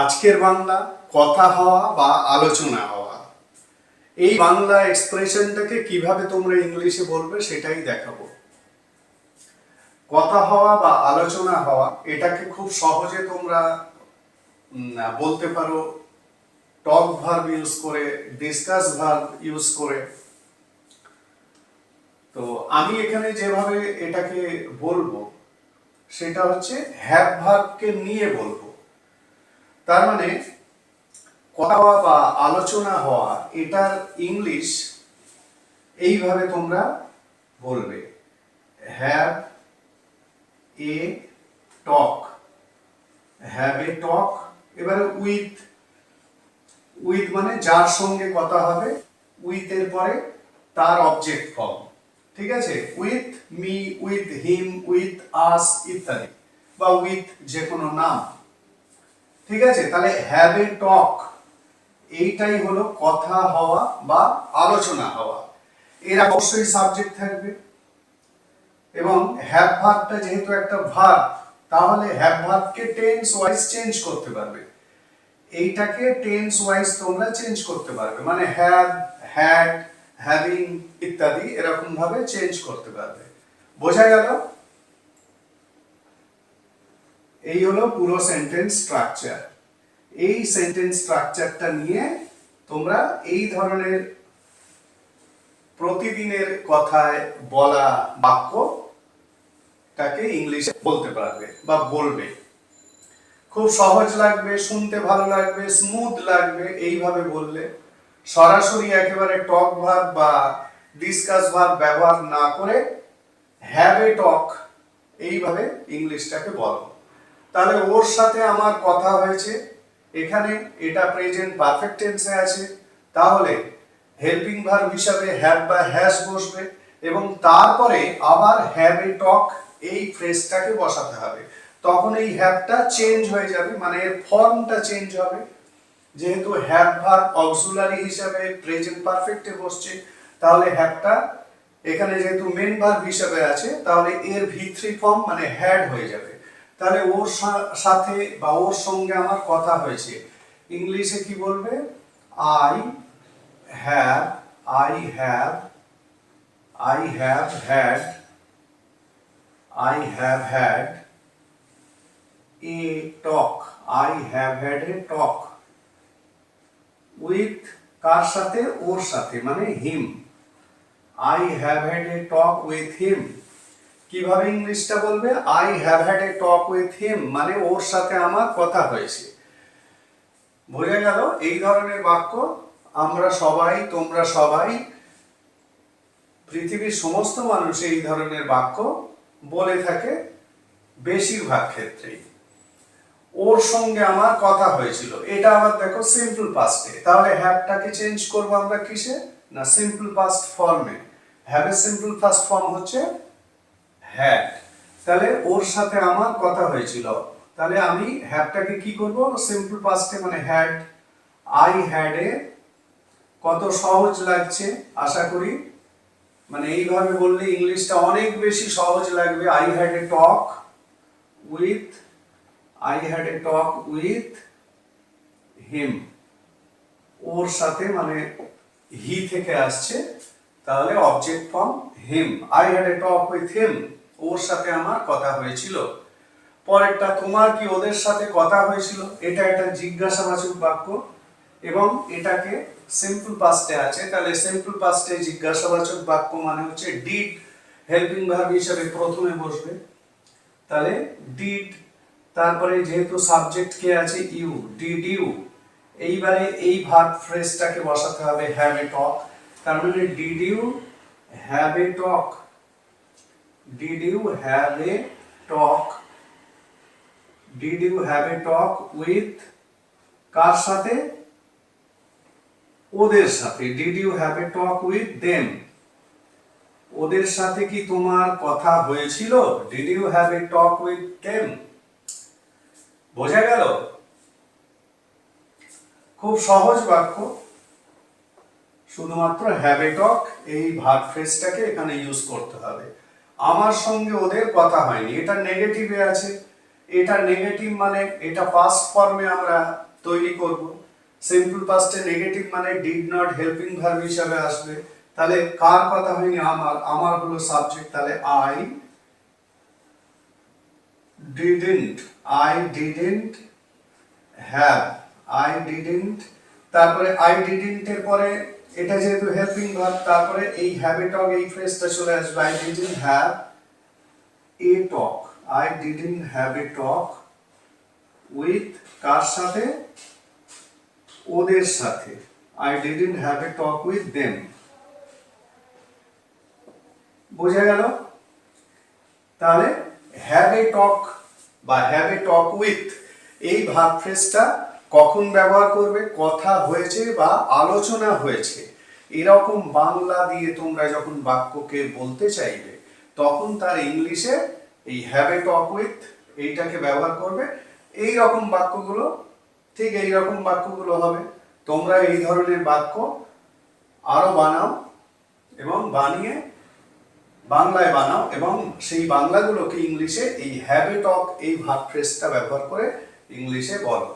আজকের বাংলা, কথা হওয়া বা আলোচনা হওয়া। এই বাংলা এক্সপ্রেশনটাকে কীভাবে তোমরা ইংলিশে বলবে সেটাই দেখাবো। কথা হওয়া বা আলোচনা হওয়া, এটাকে খুব সহজে তোমরা বলতে পারো। টক ভার্ব ইউজ করে, ডিসকাস ভার্ব ইউজ করে। তো আমি এখানে যেভাবে এটাকে বলব, সেটা হচ্ছে হ্যাভ ভার্বকে নিয়ে বলব। তার মানে কথা হওয়া বা আলোচনা হওয়া, এটার ইংলিশ এইভাবে তোমরা বলবে। Have a talk have a টক এবারে উইথ উইথ মানে যার সঙ্গে কথা হবে উইথ এর পরে তার অবজেক্ট ফর্ম ঠিক আছে? With me with him with us ইত্যাদি, বা উইথ যে কোনো নাম। ঠিক আছে? তাহলে হ্যাভ এ টক এইটাই হলো কথা হওয়া বা আলোচনা হওয়া। এর অবশ্যই সাবজেক্ট থাকবে। এবং হ্যাভ ভার্বটা যেহেতু একটা ভার্ব তাহলে হ্যাভ ভার্বকে টেন্স ওয়াইজ চেঞ্জ করতে পারবে। এইটাকে টেন্স ওয়াইজ তোমরা চেঞ্জ করতে পারবে। মানে হ্যাভ হ্যাড হ্যাভিং ইত্যাদি এরকম ভাবে চেঞ্জ করতে পারবে। বোঝা গেল? এই হলো পুরো সেন্টেন্স স্ট্রাকচার এই সেন্টেন্স স্ট্রাকচারটা নিয়ে তোমরা এই ধরনের প্রতিদিনের কথায় বলা বাক্যটাকে ইংলিশে বলতে পারবে বা বলবে। খুব সহজ লাগবে, শুনতে ভালো লাগবে স্মুথ লাগবে এইভাবে বললে। সরাসরি একেবারে টক ভাব বা ডিসকাস ভাব ব্যবহার না করে হ্যাভ এ টক এইভাবে ইংলিশটাকে বলো। তাহলে ওর সাথে আমার কথা হয়েছে। এখানে এটা প্রেজেন্ট পারফেক্ট টেন্সে আছে। তাহলে হেল্পিং ভার্ব হিসাবে হ্যাভ বা হ্যাজ বসবে এবং তারপরে আবার হ্যাভ এ টক এই ফ্রেজটাকে বসাতে হবে। তখন এই হ্যাভটা চেঞ্জ হয়ে যাবে মানে এর ফর্মটা চেঞ্জ হবে। যেহেতু হ্যাভ ভার্ব অক্সিলারি হিসাবে প্রেজেন্ট পারফেক্টে বসছে, তাহলে হ্যাভটা এখানে যেহেতু মেন ভার্ব হিসাবে আছে, তাহলে এর ভি থ্রি ফর্ম মানে হ্যাড হয়ে যাবে। তাহলে ওর সা- সাথে বা ওর সঙ্গে আমার কথা হয়েছে। ইংলিশে কি বলবে? I have I have I have had I have had a talk I have had a talk with কার সাথে? ওর সাথে মানে him I have had a talk with him কীভাবে ইংলিশটা বলবে? I have had a talk with him মানে ওর সাথে আমার কথা হয়েছে। বোঝা গেল? এই ধরনের বাক্য আমরা সবাই, তোমরা সবাই, পৃথিবীর সমস্ত মানুষ এই ধরনের বাক্য বলে থাকে বেশিরভাগ ক্ষেত্রেই। ওর সঙ্গে আমার কথা হয়েছিল। এটা আবার দেখো সিম্পল পাস্টে তাহলে হ্যাভটাকে চেঞ্জ করব আমরা কিসে? না সিম্পল পাস্ট ফর্মে হ্যাভের সিম্পল ফার্স্ট ফর্ম হচ্ছে হ্যাড তাহলে ওর সাথে আমার কথা হয়েছিল। তাহলে আমি হ্যাভটাকে কি করব? সিম্পল পাস্টে মানে হ্যাড আই হ্যাড এ কত সহজ লাগছে, আশা করি। মানে এইভাবে বললে ইংলিশটা অনেক বেশি সহজ লাগবে। I had a talk with I had a talk with him ওর সাথে মানে হি থেকে আসছে। তাহলে object form him I had a talk with him ওর সাথে আমার কথা হয়েছিল। পরেরটা তোমার কি ওদের সাথে কথা হয়েছিল? এটা একটা জিজ্ঞাসাবাচক বাক্য এবং এটাকে সিম্পল পাস্টে আছে। তাহলে সিম্পল পাস্টে জিজ্ঞাসাবাচক বাক্য মানে হচ্ছে ডিড হেল্পিং ভার্ব হিসাবে প্রথমে বসবে। তাহলে ডিড তারপরে যেহেতু সাবজেক্ট কে আছে ইউ ডিড ইউ এইবারে এই ভার্ব ফ্রেজটাকে বসাতে হবে হ্যাভ এ টক তার মানে did you have a talk did you have a talk did you have a talk with কার সাথে? ওদের সাথে। Did you have a talk with them ওদের সাথে কি তোমার কথা হয়েছিল? Did you have a talk with them বোঝা গেল? খুব সহজ বাক্য। শুধুমাত্র হ্যাভ এ টক এই ভার্ব ফ্রেজটাকে এখানে ইউজ করতে হবে। আমার সঙ্গে ওদের কথা হয়নি। এটা নেগেটিভে আছে। এটা নেগেটিভ মানে এটা পাস্ট ফর্মে আমরা তৈরি করব। সিম্পল পাস্টে নেগেটিভ মানে ডিড নট হেল্পিং ভার্ব হিসাবে আসবে। তাহলে কার কথা হয়নি? আমার আমার হলো সাবজেক্ট তাহলে I didn't I didn't have I didn't তারপরে আই ডিডেন্ট এর পরে এটা যেহেতু হেল্পিং ভার্ব তারপরে এই হ্যাবিটক এই ফ্রেজটা চলে আসবে I didn't have a talk I didn't have a talk with কার সাথে? ওদের সাথে. I didn't have a talk with them বোঝা গেল? তাহলে হ্যাভ এ টক বা হ্যাভ এ টক উইথ এই ভাব ফ্রেজটা কখন ব্যবহার করবে, কথা হয়েছে বা আলোচনা হয়েছে, এরকম বাংলা দিয়ে তোমরা যখন বাক্যকে বলতে চাইবে, তখন তার ইংলিশে এই হ্যাভ এ টক উইথ এইটাকে ব্যবহার করবে। এই রকম বাক্যগুলো, ঠিক এই রকম বাক্যগুলো হবে। তোমরা এই ধরনের বাক্য আরও বানাও এবং বানিয়ে বাংলায় বানাও এবং সেই বাংলাগুলোকে ইংলিশে এই হ্যাবিট টক এই ভাব ফ্রেজটা ব্যবহার করে ইংলিশে বলো।